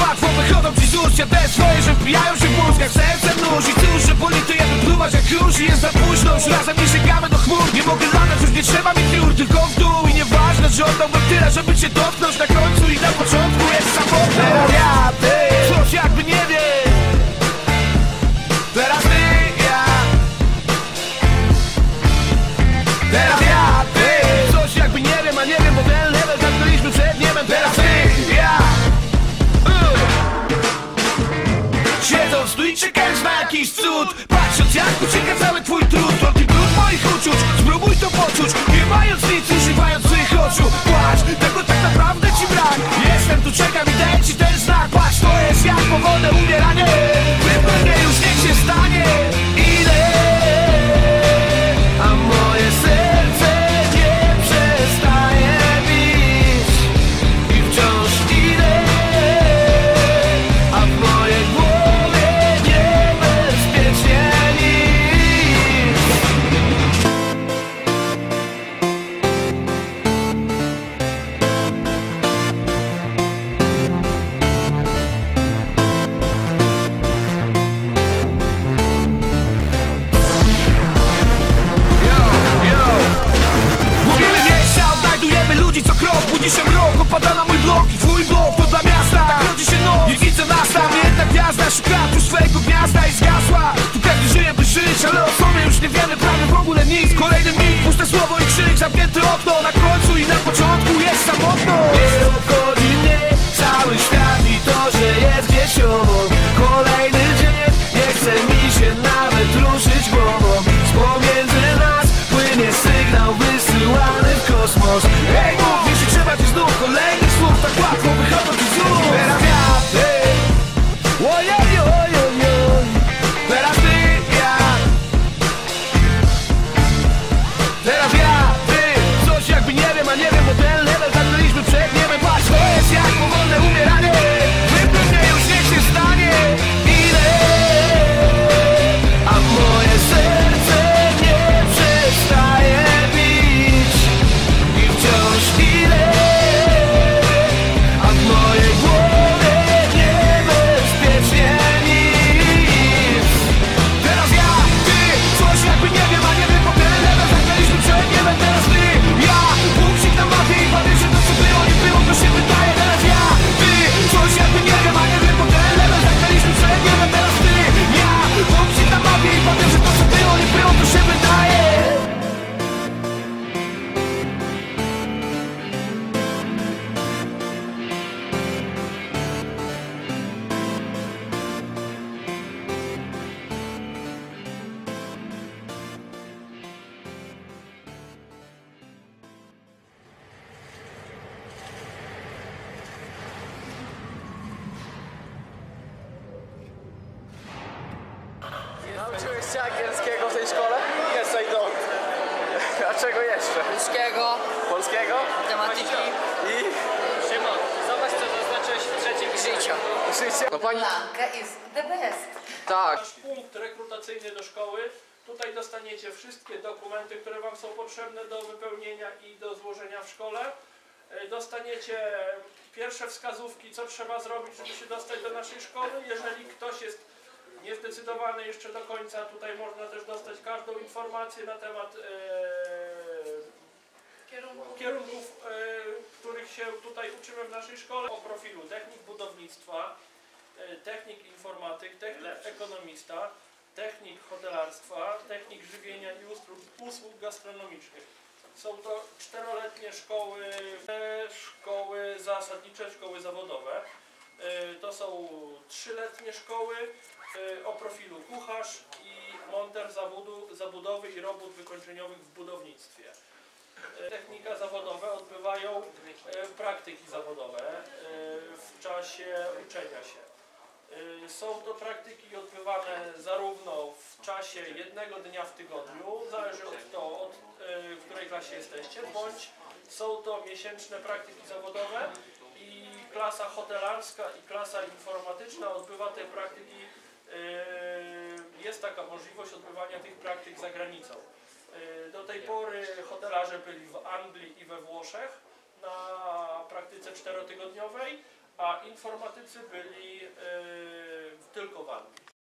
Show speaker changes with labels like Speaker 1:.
Speaker 1: łatwo wychodzą ci z ust. Ja swoje, że wbijają się w mózgach Serce nóż i cóż, że boli to jakby jak już I jest za późno, już razem nie sięgamy do chmur. Nie mogę latać, już nie trzeba mi piór Tylko w dół. I nieważne, że oddałbym tyle Żeby cię dotknąć na końcu oczu Płacz, tego tak naprawdę ci brak. Jestem tu, czekam się mrok, opada na mój blok I twój blok to dla miasta, tak rodzi się noc. Nie widzę nas tam, jedna gwiazda szuka tu swojego gniazda i zgasła. Tu każdy żyje by żyć, ale o sobie już nie wiemy. Prawie w ogóle nic. Kolejny mit, puste słowo i krzyk. Zamknięte okno, na końcu i na początku jest samotno. Nie obchodzi mnie cały świat i to, że jest gdzieś obok Kolejny dzień, nie chce mi się nawet ruszyć głową. Z pomiędzy nas płynie sygnał wysyłany w kosmos
Speaker 2: Nauczyłeś się angielskiego w tej szkole? Yes, I don't. A czego jeszcze?
Speaker 3: Polskiego,
Speaker 2: Polskiego?
Speaker 3: matematyki,
Speaker 2: I
Speaker 4: Szymon, zobacz co zaznaczyłeś w trzecim
Speaker 3: życia.
Speaker 2: życie. No pani...
Speaker 3: Blanka is the best.
Speaker 2: Tak.
Speaker 4: Nasz punkt rekrutacyjny do szkoły. Tutaj dostaniecie wszystkie dokumenty, które Wam są potrzebne do wypełnienia i do złożenia w szkole. E, Dostaniecie pierwsze wskazówki, co trzeba zrobić, żeby się dostać do naszej szkoły. Jeżeli ktoś jest niezdecydowany jeszcze do końca, tutaj można też dostać każdą informację na temat e, kierunków, e, których się tutaj uczymy w naszej szkole. O profilu technik budownictwa, e, technik informatyk, technik ekonomista, technik hotelarstwa, technik żywienia i usług, usług gastronomicznych. Są to czteroletnie szkoły, szkoły zasadnicze, szkoły zawodowe. To są trzyletnie szkoły o profilu kucharz i monter zabudowy i robót wykończeniowych w budownictwie. E, Technika zawodowe odbywają e, praktyki zawodowe e, w czasie uczenia się. Są to praktyki odbywane zarówno w czasie jednego dnia w tygodniu, zależy od to, od, w której klasie jesteście, bądź są to miesięczne praktyki zawodowe i klasa hotelarska i klasa informatyczna odbywa te praktyki, jest taka możliwość odbywania tych praktyk za granicą. Y, Do tej pory hotelarze byli w Anglii i we Włoszech na praktyce czterotygodniowej, a informatycy byli e, tylko w Anglii.